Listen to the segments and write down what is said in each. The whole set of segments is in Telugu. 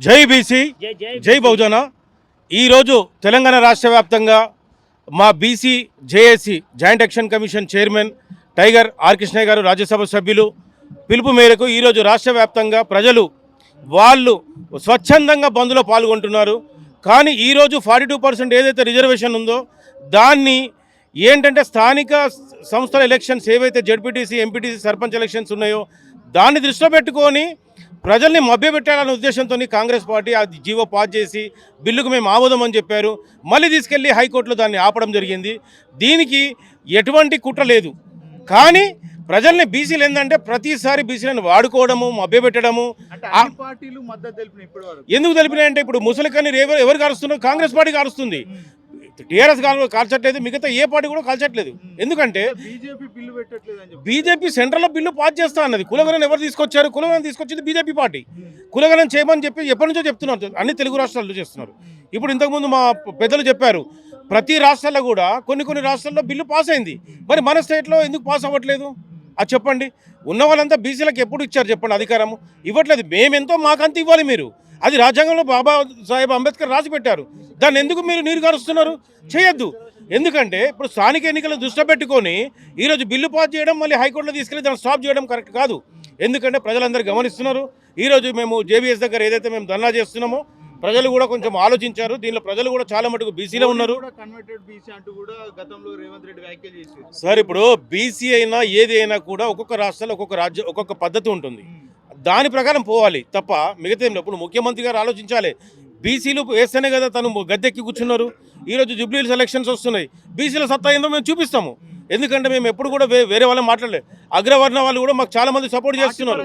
జై బీసీ జై బహుజన. ఈరోజు తెలంగాణ రాష్ట్ర వ్యాప్తంగా మా BC JAC joint action commission chairman tiger R Krishnaiah garu Rajya Sabha సభ్యులు పిలుపు మేరకు ఈరోజు రాష్ట్ర వ్యాప్తంగా ప్రజలు వాళ్ళు స్వచ్ఛందంగా బంద్లో పాల్గొంటున్నారు. కానీ ఈరోజు ఫార్టీ టూ పర్సెంట్ ఏదైతే రిజర్వేషన్ ఉందో దాన్ని ఏంటంటే స్థానిక సంస్థల ఎలక్షన్స్ ఏవైతే జడ్పీటీసీ ఎంపీటీసీ సర్పంచ్ ఎలక్షన్స్ ఉన్నాయో దాన్ని దృష్టిలో పెట్టుకొని ప్రజల్ని మభ్యపెట్టాలనే ఉద్దేశంతో కాంగ్రెస్ పార్టీ ఆ జీవో పాస్ చేసి బిల్లుకు మేము ఆమోదమని చెప్పారు. మళ్ళీ తీసుకెళ్ళి హైకోర్టులో దాన్ని ఆపడం జరిగింది. దీనికి ఎటువంటి కుట్ర లేదు. కానీ ప్రజల్ని బీసీలు ఏంటంటే ప్రతిసారి బీసీలను వాడుకోవడము మభ్యపెట్టడము ఎందుకు తెలిపినాయంటే ఇప్పుడు ముసలికని ఎవరు కారుస్తున్నారు? కాంగ్రెస్ పార్టీ కారుస్తుంది. టీఆర్ఎస్ కాల్ కాల్చట్లేదు మిగతా ఏ పార్టీ కూడా కాల్చట్లేదు. ఎందుకంటే బీజేపీ సెంట్రల్లో బిల్లు పాస్ చేస్తా అన్నది. కులగణం ఎవరు తీసుకొచ్చారు? కులగణం తీసుకొచ్చింది బీజేపీ పార్టీ. కులగణం చేయమని చెప్పి ఎప్పటి నుంచో చెప్తున్నారు. అన్ని తెలుగు రాష్ట్రాల్లో చేస్తున్నారు. ఇప్పుడు ఇంతకుముందు మా పెద్దలు చెప్పారు ప్రతి రాష్ట్రాల్లో కూడా కొన్ని కొన్ని రాష్ట్రాల్లో బిల్లు పాస్ అయింది. మరి మన స్టేట్లో ఎందుకు పాస్ అవ్వట్లేదు? అది చెప్పండి. ఉన్న వాళ్ళంతా బీసీలకు ఎప్పుడు ఇచ్చారు చెప్పండి అధికారము? ఇవ్వట్లేదు. మేమెంతో మాకంత ఇవ్వాలి మీరు. అది రాజ్యాంగంలో బాబా సాహెబ్ అంబేద్కర్ రాసి పెట్టారు. దాన్ని ఎందుకు మీరు నీరు గారుస్తున్నారు చేయొద్దు. ఎందుకంటే ఇప్పుడు స్థానిక ఎన్నికలను దృష్టిలో పెట్టుకొని ఈరోజు బిల్లు పాస్ చేయడం మళ్ళీ హైకోర్టులో తీసుకెళ్ళి దాన్ని స్టాప్ చేయడం కరెక్ట్ కాదు. ఎందుకంటే ప్రజలందరూ గమనిస్తున్నారు. ఈరోజు మేము జేబీఎస్ దగ్గర ఏదైతే మేము ధర్నా చేస్తున్నామో ప్రజలు కూడా కొంచెం ఆలోచించారు. దీనిలో ప్రజలు కూడా చాలా మటుకు బీసీలో ఉన్నారు. సార్ ఇప్పుడు బీసీ అయినా ఏది అయినా కూడా ఒక్కొక్క రాష్ట్రాల్లో ఒక్కొక్క రాజ్యం ఒక్కొక్క పద్ధతి ఉంటుంది. దాని ప్రకారం పోవాలి తప్ప మిగతా. ఇప్పుడు ముఖ్యమంత్రి గారు ఆలోచించాలి. బీసీలు వేస్తేనే కదా తను గద్దెక్కి కూర్చున్నారు. ఈరోజు జూబ్లీ ఎలక్షన్స్ వస్తున్నాయి. బీసీల సత్తా ఏందో మేము చూపిస్తాము. ఎందుకంటే మేము ఎప్పుడు కూడా వే- వేరే వాళ్ళని మాట్లాడలేదు. అగ్రవర్ణ వాళ్ళు కూడా మాకు చాలా మంది సపోర్ట్ చేస్తున్నారు.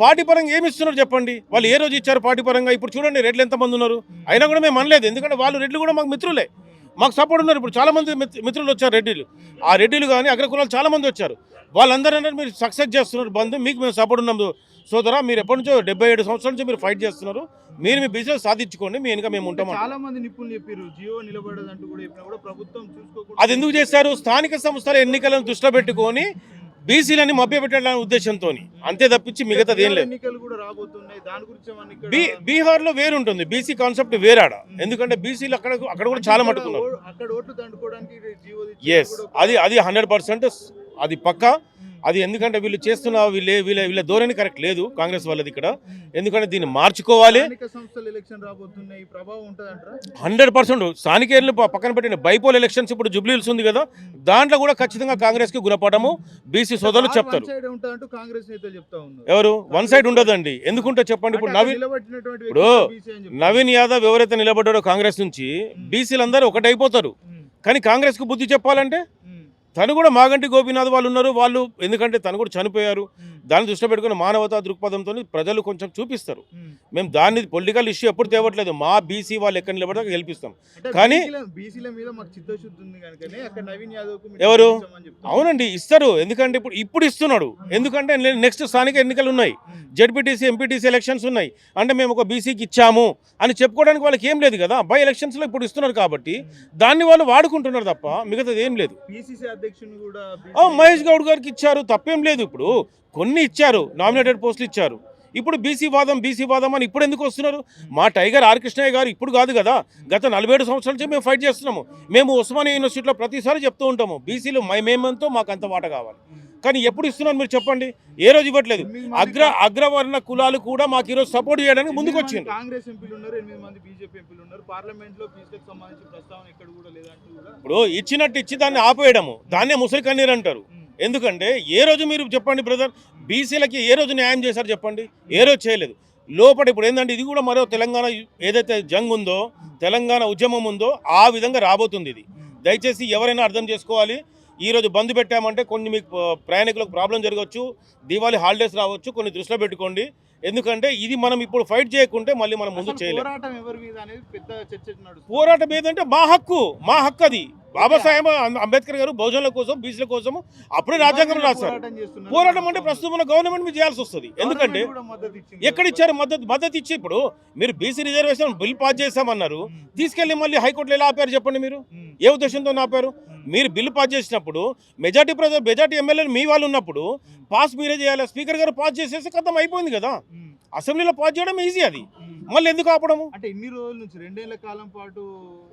పార్టీ పరంగా ఏమి ఇస్తున్నారు చెప్పండి? వాళ్ళు ఏ రోజు ఇచ్చారు పార్టీ పరంగా? ఇప్పుడు చూడండి రెడ్లు ఎంతమంది ఉన్నారు. అయినా కూడా మేము అనలేదు. ఎందుకంటే వాళ్ళు రెడ్లు కూడా మాకు మిత్రులే. మాకు సపోర్ట్ ఉన్నారు. ఇప్పుడు చాలా మంది మిత్- మిత్రులు వచ్చారు రెడ్డిలు. ఆ రెడ్డిలు కానీ అగ్రకులాలు చాలా మంది వచ్చారు. వాళ్ళందరూ మీరు సక్సెస్ చేస్తున్నారు బంధు మీకు మేము సపోర్ట్ ఉన్నాము సోదరా మీరు ఎప్పటి నుంచో డెబ్బై ఏడు సంవత్సరాల నుంచి మీరు ఫైట్ చేస్తున్నారు. మీరు మీ బిజినెస్ సాధించుకోండి మీ వెనుక మేము ఉంటాం చాలా మంది నిపుణులు చెప్పారు జియో నిలబడదంటూ కూడా ప్రభుత్వం అది ఎందుకు చేశారు? స్థానిక సంస్థల ఎన్నికలను దృష్టిలో పెట్టుకొని బీసీలని మభ్యపెట్టాలనే ఉద్దేశంతో అంతే తప్పించి మిగతాది ఏం లేదు. బీహార్లో వేరుంటుంది బీసీ కాన్సెప్ట్ వేరాడ. ఎందుకంటే బీసీలు అక్కడ అక్కడ కూడా చాలా మట్టుకున్నారు. ఎస్ అది అది హండ్రెడ్ పర్సెంట్ అది పక్క? అది ఎందుకంటే వీళ్ళు చేస్తున్న వీళ్ళే వీళ్ళ వీళ్ళ ధోరణి కరెక్ట్ లేదు కాంగ్రెస్ వాళ్ళది ఇక్కడ. ఎందుకంటే దీన్ని మార్చుకోవాలి. Hundred percent. స్థానిక పక్కన పెట్టిన బైపోల్ ఎలక్షన్స్ ఇప్పుడు జుబ్లీల్స్ ఉంది కదా. దాంట్లో కూడా ఖచ్చితంగా కాంగ్రెస్కి గుణపడము బీసీ సోదరులు చెప్తారు. కాంగ్రెస్ ఎవరు? వన్ సైడ్ ఉండదండి. ఎందుకుంటే చెప్పండి? ఇప్పుడు నవీన్ ఇప్పుడు. నవీన్ యాదవ్ ఎవరైతే నిలబడ్డాడో కాంగ్రెస్ నుంచి బీసీలందరూ ఒకటైపోతారు. కానీ కాంగ్రెస్కు బుద్ధి చెప్పాలంటే తను కూడా మాగంటి గోపీనాథ్ వాళ్ళు ఉన్నారు. వాళ్ళు ఎందుకంటే తను కూడా చనిపోయారు. దాన్ని దృష్టిలో పెట్టుకుని మానవతా దృక్పథంతో ప్రజలు కొంచెం చూపిస్తారు. మేము. దాన్ని పొలిటికల్ ఇష్యూ ఎప్పుడు తేవట్లేదు. మా బీసీ వాళ్ళు ఎక్కడ నిలబడితే గెలిపిస్తాం. కానీ- ఎవరు? అవునండి ఇస్తారు. ఎందుకంటే ఇప్పుడు ఇప్పుడు ఇస్తున్నాడు. ఎందుకంటే నెక్స్ట్ స్థానిక ఎన్నికలు ఉన్నాయి. జడ్పీటీసీ ఎంపీటీసీ ఎలక్షన్స్ ఉన్నాయి. అంటే మేము ఒక బీసీకి ఇచ్చాము అని చెప్పుకోవడానికి వాళ్ళకి ఏం లేదు కదా? బై ఎలక్షన్స్లో ఇప్పుడు ఇస్తున్నారు కాబట్టి దాన్ని వాళ్ళు వాడుకుంటున్నారు తప్ప మిగతాది ఏం లేదు. మహేష్ గౌడ్ గారికి ఇచ్చారు. తప్పేం లేదు ఇప్పుడు. కొన్ని ఇచ్చారు నామినేటెడ్ పోస్టులు ఇచ్చారు. ఇప్పుడు బీసీ వాదం బీసీ వాదం అని ఇప్పుడు ఎందుకు వస్తున్నారు? మా టైగర్ ఆర్ కృష్ణయ్య గారు ఇప్పుడు కాదు కదా గత నలభై ఏడు సంవత్సరాల నుంచి మేము ఫైట్ చేస్తున్నాము. మేము ఉస్మానియా యూనివర్సిటీలో ప్రతిసారి చెప్తూ ఉంటాము బీసీలు మేమెంతో మాకు అంత వాట కావాలి. కానీ ఎప్పుడు ఇస్తున్నారు మీరు చెప్పండి? ఏ రోజు ఇవ్వట్లేదు. అగ్ర అగ్రవర్ణ కులాలు కూడా మాకు ఈరోజు సపోర్ట్ చేయడానికి ముందుకు వచ్చింది కాంగ్రెస్ ఎంపీలు ఉన్నారు ఎనిమిది మంది బీజేపీ ఎంపీలు ఉన్నారు. పార్లమెంట్లో బీసీలకు సంబంధించిన ప్రస్తావన ఎక్కడ కూడా లేదంటూ కూడా ఇప్పుడు ఇచ్చినట్టు ఇచ్చి దాన్ని ఆపేయడము. దాన్నే ముసలి కన్నీరు అంటారు. ఎందుకంటే ఏ రోజు మీరు చెప్పండి బ్రదర్ బీసీలకి ఏ రోజు న్యాయం చేశారు చెప్పండి? ఏ రోజు చేయలేదు. లోపల ఇప్పుడు ఏంటంటే ఇది కూడా మరో తెలంగాణ ఏదైతే జంగ్ ఉందో తెలంగాణ ఉద్యమం ఉందో ఆ విధంగా రాబోతుంది ఇది. దయచేసి ఎవరైనా అర్థం చేసుకోవాలి. ఈరోజు బంద్ పెట్టామంటే కొన్ని మీకు ప్రయాణికులకు ప్రాబ్లం జరగవచ్చు. దీవాళి హాలిడేస్ రావచ్చు. కొన్ని దృష్టిలో పెట్టుకోండి. ఎందుకంటే ఇది మనం ఇప్పుడు ఫైట్ చేయకుంటే మళ్ళీ మనం ముందు చేయలేము పోరాటం ఏదంటే మా హక్కు మా హక్కు అది. బాబాసాహెబ్ అంబేద్కర్ గారు బహుజనుల కోసం బీసీల కోసం అప్పుడే రాజ్యాంగం రాస్తారు పోరాటం అంటే ప్రస్తుతం ఉన్న గవర్నమెంట్ మీద చేయాల్సి వస్తుంది. ఎందుకంటే. ఎక్కడ ఇచ్చారు మద్దతు? మద్దతు ఇచ్చి ఇప్పుడు మీరు బీసీ రిజర్వేషన్ బిల్ పాస్ చేశామన్నారు. తీసుకెళ్ళి మళ్ళీ హైకోర్టులో ఎలా ఆపారు చెప్పండి మీరు? ఏ ఉద్దేశంతో ఆపారు? మీరు బిల్లు పాస్ చేసినప్పుడు మెజార్టీ ప్రజలు మెజార్టీ ఎమ్మెల్యేలు మీ వాళ్ళు ఉన్నప్పుడు పాస్ మీరే చేయాలి. స్పీకర్ గారు పాస్ చేసేసి కథం అయిపోయింది కదా. అసెంబ్లీలో పాస్ చేయడం ఈజీ అది. మళ్ళీ ఎందుకు ఆపడము? అంటే ఇన్ని రోజుల నుంచి రెండేళ్ళ కాలం పాటు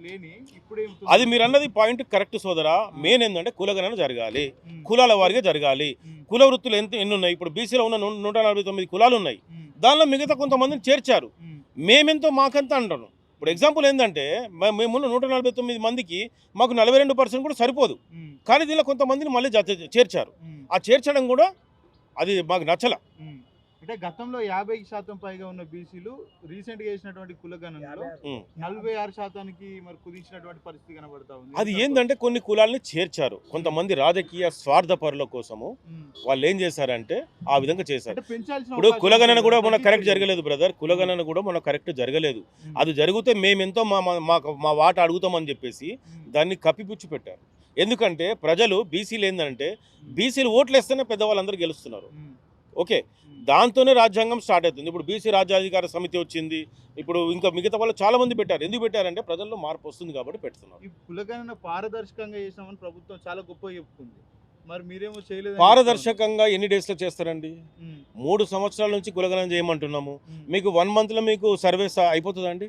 లేని ఇప్పుడే అది మీరు అన్నది పాయింట్ కరెక్ట్ సోదరా. మెయిన్ ఏంటంటే కులగణన జరగాలి. కులాల వారిగా జరగాలి. కుల వృత్తులు ఎంత ఎన్ని ఉన్నాయి ఇప్పుడు బీసీలో ఉన్న నూట నలభై తొమ్మిది కులాలు ఉన్నాయి దానిలో మిగతా కొంతమందిని చేర్చారు. మేమెంతో మాకంత అంటాను ఇప్పుడు ఎగ్జాంపుల్ ఏంటంటే మే- మేమున్న నూట నలభై తొమ్మిది మందికి మాకు నలభై రెండు పర్సెంట్ కూడా సరిపోదు. కానీ దీనిలో కొంతమందిని మళ్ళీ చేర్చారు. ఆ చేర్చడం కూడా అది మాకు నచ్చల. అంటే గతంలో యాభై శాతం పైగా ఉన్న బీసీలు రీసెంట్గా చేసినటువంటి కులగణనలో ఉమ్. నలభై ఆరు శాతానికి మరి కుదించినటువంటి పరిస్థితి కనబడతా ఉంది అది ఏంటంటే కొన్ని కులాలని చేర్చారు కొంతమంది రాజకీయ స్వార్థ పరుల కోసము. వాళ్ళు ఏం చేశారంటే ఆ విధంగా చేశారు ఇప్పుడు కులగణన కూడా మన కరెక్ట్. జరగలేదు బ్రదర్ కులగణన కూడా మన కరెక్ట్ జరగలేదు. అది జరిగితే మేమెంతో మా మా- మాకు మా వాట అడుగుతామని చెప్పేసి. దాన్ని కప్పిపుచ్చి పెట్టారు ఎందుకంటే ప్రజలు బీసీలు ఏంటంటే బీసీలు ఓట్లు వేస్తేనే పెద్దవాళ్ళందరూ గెలుస్తున్నారు. ఓకే. దాంతోనే రాజ్యాంగం స్టార్ట్ అవుతుంది. ఇప్పుడు బీసీ రాజ్యాధికార సమితి వచ్చింది. ఇప్పుడు ఇంకా మిగతా వాళ్ళు చాలా మంది పెట్టారు. ఎందుకు పెట్టారంటే ప్రజల్లో మార్పు వస్తుంది కాబట్టి పెడుతున్నారు. ఈ కులగణన పారదర్శకంగా చేసామని ప్రభుత్వం చాలా గొప్పగా చెప్పుకుంది. మరి మీరేమో చేయలేదు పారదర్శకంగా ఎన్ని డేస్లో చేస్తారండి? మూడు సంవత్సరాల నుంచి కులగణన చేయమంటున్నాము. మీకు వన్ మంత్లో మీకు సర్వే అయిపోతుందండి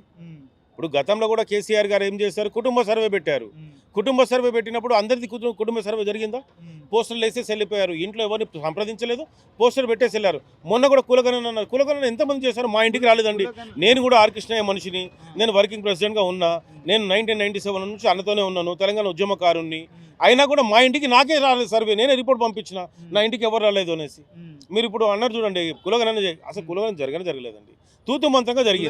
ఇప్పుడు గతంలో కూడా కేసీఆర్ గారు ఏం చేశారు? కుటుంబ సర్వే పెట్టారు. కుటుంబ సర్వే పెట్టినప్పుడు అందరిది కుటు- కుటుంబ సర్వే జరిగిందా? పోస్టర్లు వేసేసి వెళ్ళిపోయారు. ఇంట్లో ఎవరిని సంప్రదించలేదు. పోస్టర్ పెట్టేసి వెళ్ళారు. మొన్న కూడా కులగణన అన్నారు. కులగణన ఎంతమంది చేశారు? మా ఇంటికి రాలేదండి. నేను కూడా ఆర్ కృష్ణయ్య మనిషిని. నేను వర్కింగ్ ప్రెసిడెంట్గా ఉన్నా. నేను నైన్టీన్ నైన్టీ సెవెన్ నుంచి అన్నతోనే ఉన్నాను. తెలంగాణ ఉద్యమకారుణ్ణి. అయినా కూడా మా ఇంటికి నాకే రాలేదు సర్వే. నేనే రిపోర్ట్ పంపించిన. నా ఇంటికి ఎవరు రాలేదు అనేసి. మీరు ఇప్పుడు అన్నారు చూడండి కులగణన అసలు కులగణన జరగనే జరగలేదండి. తూతు మంత్రంగా జరిగింది.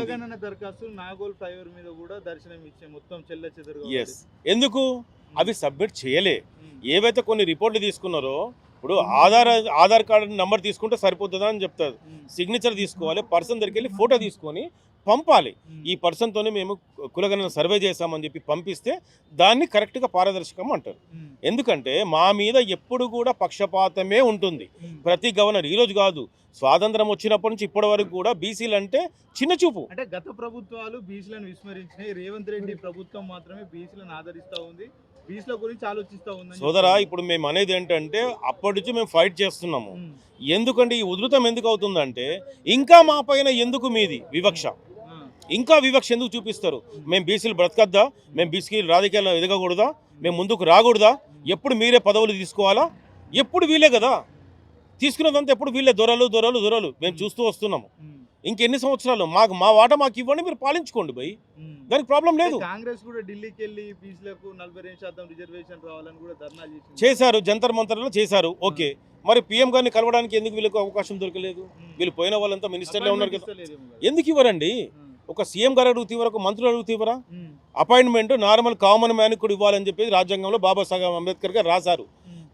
ఎస్ ఎందుకు? అవి సబ్మిట్ చేయలే. ఏవైతే కొన్ని రిపోర్ట్లు తీసుకున్నారో ఇప్పుడు ఆధార్ ఆధార్ కార్డు నెంబర్ తీసుకుంటే సరిపోతుందా అని చెప్తారు. సిగ్నేచర్ తీసుకోవాలి పర్సన్ దగ్గరికి వెళ్ళి ఫోటో తీసుకొని పంపాలి. ఈ పర్సన్తోనే మేము కులగణన సర్వే చేశామని చెప్పి పంపిస్తే దాన్ని కరెక్ట్గా పారదర్శకం అంటారు. ఎందుకంటే మా మీద ఎప్పుడు కూడా పక్షపాతమే ఉంటుంది. ప్రతి గవర్నర్ ఈరోజు కాదు స్వాతంత్రం వచ్చినప్పటి నుంచి ఇప్పటి వరకు కూడా బీసీలు అంటే చిన్న చూపు. అంటే గత ప్రభుత్వాలు బీసీలను విస్మరించినాయి. రేవంత్ రెడ్డి ప్రభుత్వం మాత్రమే బీసీలను ఆదరిస్తా ఉంది. బీసీల గురించి ఆలోచిస్తా ఉంది సోదరా ఇప్పుడు మేము అనేది ఏంటంటే అప్పటి నుంచి మేము ఫైట్ చేస్తున్నాము. ఎందుకంటే ఈ ఉధృతం ఎందుకు అవుతుందంటే ఇంకా మా పైన ఎందుకు మీది వివక్ష? ఇంకా వివక్ష ఎందుకు చూపిస్తారు? మేము బీసీలు బ్రతకద్దా? మేము బీసీ రాజకీయాల్లో ఎదగకూడదా? మేము ముందుకు రాకూడదా? ఎప్పుడు మీరే పదవులు తీసుకోవాలా? ఎప్పుడు వీలే కదా? తీసుకున్నదంతా ఎప్పుడు వీళ్ళే? దొరలు దొరలు దొరలు. మేము చూస్తూ వస్తున్నాము. ఇంకెన్ని సంవత్సరాలు? మాకు మా వాట మాకు ఇవ్వండి మీరు పాలించుకోండి భయ్. దానికి ప్రాబ్లం లేదు. కాంగ్రెస్ కూడా ఢిల్లీకి వెళ్ళి బీసీలకు నలభై రెండు శాతం రిజర్వేషన్ రావాలని కూడా ధర్నా చేశారు జంతర్ మంతర్లో చేశారు. ఓకే. మరి పీఎం గారిని కలవడానికి ఎందుకు వీళ్ళకి అవకాశం దొరకలేదు. వీళ్ళు పోయిన వాళ్ళంతా మినిస్టర్లే ఉన్నారు కదా. ఎందుకు ఇవ్వరండి. ఒక సీఎం గారు అడుగుతీవరా ఒక మంత్రులు అడుగుతీవరా ఉమ్. అపాయింట్మెంట్ నార్మల్ కామన్ మ్యాన్ కూడా ఇవ్వాలని చెప్పేసి రాజ్యాంగంలో బాబాసాహెబ్ అంబేద్కర్ గారు రాశారు.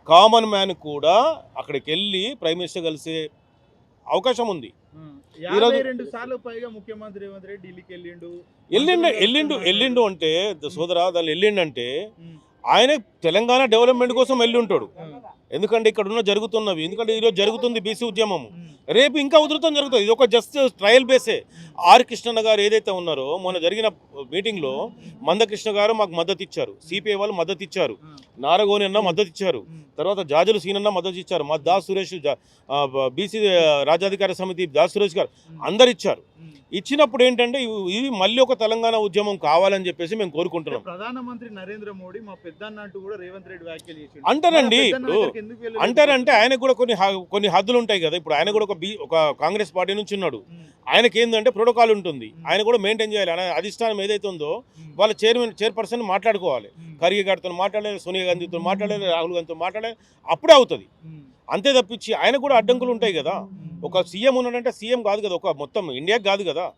కామన్ మ్యాన్ కూడా అక్కడికి వెళ్ళి ప్రైమ్ మినిస్టర్ కలిసే అవకాశం ఉంది వెళ్ళిండు ఎల్లిండు ఎల్లిండు అంటే సోదరా దాన్ని ఉమ్. ఆయన తెలంగాణ డెవలప్మెంట్ కోసం వెళ్ళి ఉంటాడు. ఎందుకంటే ఇక్కడ ఉన్న జరుగుతున్నవి. ఎందుకంటే ఈరోజు జరుగుతుంది బీసీ ఉద్యమం. రేపు ఇంకా ఉధృతం జరుగుతుంది. ఇది ఒక జస్ట్ ట్రయల్ బేసే. ఆర్ కృష్ణన్న గారు ఏదైతే ఉన్నారో మొన్న జరిగిన మీటింగ్లో మందకృష్ణ గారు మాకు మద్దతు ఇచ్చారు సిపిఐ వాళ్ళు మద్దతు ఇచ్చారు. నారగోని అన్న మద్దతు ఇచ్చారు. తర్వాత జాజులు సీనన్న మద్దతు ఇచ్చారు మా దాస్ సురేష్ బీసీ రాజ్యాధికార సమితి దాస్ సురేష్ గారు. అందరు ఇచ్చారు. ఇచ్చినప్పుడు ఏంటంటే ఇవి- మళ్ళీ ఒక తెలంగాణ ఉద్యమం కావాలని చెప్పేసి మేము కోరుకుంటున్నాం. ప్రధానమంత్రి నరేంద్ర మోడీ మా పెద్దన్న అంటూ కూడా రేవంత్ రెడ్డి వ్యాఖ్యలు చేసిండు. అంటారండి ఇప్పుడు? అంటారంటే ఆయనకు కూడా కొన్ని కొన్ని హద్దులు ఉంటాయి కదా. ఇప్పుడు ఆయన కూడా ఒక బీ ఒక కాంగ్రెస్ పార్టీ నుంచి ఉన్నాడు. ఆయనకి ఏంటంటే ప్రోటోకాల్ ఉంటుంది. ఆయన కూడా మెయింటైన్ చేయాలి. ఆయన అధిష్టానం ఏదైతే ఉందో. వాళ్ళ చైర్మన్ చైర్పర్సన్ మాట్లాడుకోవాలి. ఖర్గే గారితో మాట్లాడాలి సోనియా గాంధీతో మాట్లాడాలి రాహుల్ గాంధీతో మాట్లాడాలి అప్పుడే అవుతుంది. అంతే తప్పించి ఆయన కూడా అడ్డంకులు ఉంటాయి కదా. ఒక సీఎం ఉన్నాడంటే సీఎం కాదు కదా. ఒక మొత్తం ఇండియాకి కాదు కదా.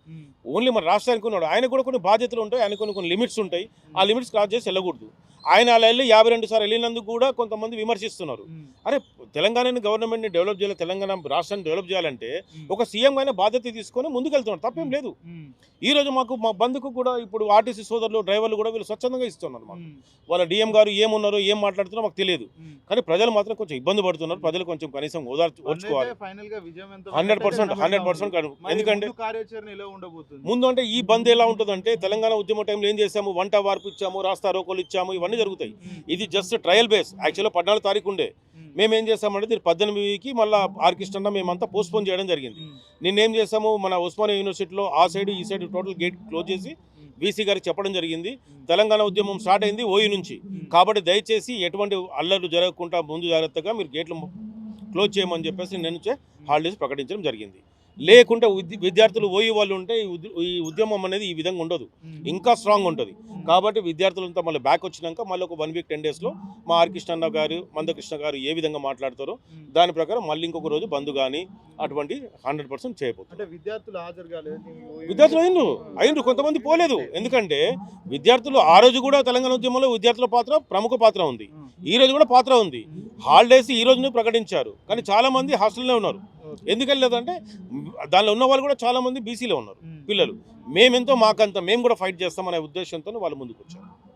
ఓన్లీ మన రాష్ట్రానికి ఉన్నాడు. ఆయన కూడా కొన్ని బాధ్యతలు ఉంటాయి. ఆయన కొన్ని కొన్ని లిమిట్స్ ఉంటాయి. ఆ లిమిట్స్ క్రాస్ చేసి వెళ్ళకూడదు. ఆయన అలా వెళ్ళి యాభై రెండు సార్లు వెళ్ళినందుకు కూడా కొంతమంది విమర్శిస్తున్నారు. అరే తెలంగాణని గవర్నమెంట్ని డెవలప్ చేయాలి తెలంగాణ రాష్ట్రాన్ని డెవలప్ చేయాలంటే. ఒక సీఎం అయినా బాధ్యత తీసుకొని ముందుకెళ్తున్నాడు తప్పేం లేదు. ఈ రోజు మాకు మా బంధుకు కూడా ఇప్పుడు ఆర్టీసీ సోదరులు డ్రైవర్లు కూడా వీళ్ళు స్వచ్ఛందంగా ఇస్తున్నారు మాకు. వాళ్ళ డిఎం గారు ఏమున్నారో ఏం మాట్లాడుతున్నారో మాకు తెలియదు. కానీ ప్రజలు మాత్రం కొంచెం ఇబ్బంది పడుతున్నారు ప్రజలు కొంచెం కనీసం ఓదార్చు ఓర్చుకోవాలి అయితే ఫైనల్గా విజయం ఎంత హండ్రెడ్ పర్సెంట్ హండ్రెడ్. పర్సెంట్ ఎందుకంటే ముందు అంటే ఈ బంద్ ఎలా ఉంటుందంటే తెలంగాణ ఉద్యమ టైంలో ఏం చేసాము వంట వార్పు ఇచ్చాము రాస్తా రోకోలు ఇచ్చాము ఇవన్నీ అవన్నీ జరుగుతాయి. ఇది జస్ట్ ట్రయల్ బేస్ యాక్చువల్గా పద్నాలుగు తారీఖు ఉండే. మేము ఏం చేస్తామంటే దీని పద్దెనిమిదికి మళ్ళీ ఆర్కిస్ట్రా మేమంతా పోస్ట్పోన్ చేయడం జరిగింది. నిన్నేం చేసాము మన ఉస్మానియా యూనివర్సిటీలో ఆ సైడ్ ఈ సైడ్ టోటల్ గేట్ క్లోజ్ చేసి వీసీ గారికి చెప్పడం జరిగింది. తెలంగాణ ఉద్యమం స్టార్ట్ అయింది ఓయూ నుంచి. కాబట్టి దయచేసి ఎటువంటి అల్లర్లు జరగకుండా ముందు జాగ్రత్తగా మీరు గేట్లు క్లోజ్ చేయమని చెప్పేసి నేను హాలిడేస్ ప్రకటించడం జరిగింది. లేకుంటే విద్య- విద్యార్థులు ఓయి వాళ్ళు ఉంటే ఈ ఉద్య- ఈ ఉద్యమం అనేది ఈ విధంగా ఉండదు. ఇంకా స్ట్రాంగ్ ఉంటుంది. కాబట్టి విద్యార్థులంతా మళ్ళీ బ్యాక్ వచ్చినాక మళ్ళీ ఒక వన్ వీక్ టెన్ డేస్లో మా ఆర్ కృష్ణ గారు మందకృష్ణ గారు ఏ విధంగా మాట్లాడతారో దాని ప్రకారం మళ్ళీ ఇంకొక రోజు బంద్ కానీ అటువంటి హండ్రెడ్ పర్సెంట్ చేయబోతుంది విద్యార్థులు విద్యార్థులు అయినరు అయినరు కొంతమంది పోలేదు. ఎందుకంటే విద్యార్థులు ఆ రోజు కూడా తెలంగాణ ఉద్యమంలో విద్యార్థుల పాత్ర ప్రముఖ పాత్ర ఉంది. ఈ రోజు కూడా పాత్ర ఉంది. హాలిడేస్ ఈ రోజునే ప్రకటించారు. కానీ చాలా మంది హాస్టల్లోనే ఉన్నారు. ఎందుకని లేదంటే దానిలో ఉన్న వాళ్ళు కూడా చాలా మంది బీసీలో ఉన్నారు పిల్లలు. మేమెంతో మాకంత మేము కూడా ఫైట్ చేస్తామనే ఉద్దేశంతో వాళ్ళు ముందుకు వచ్చారు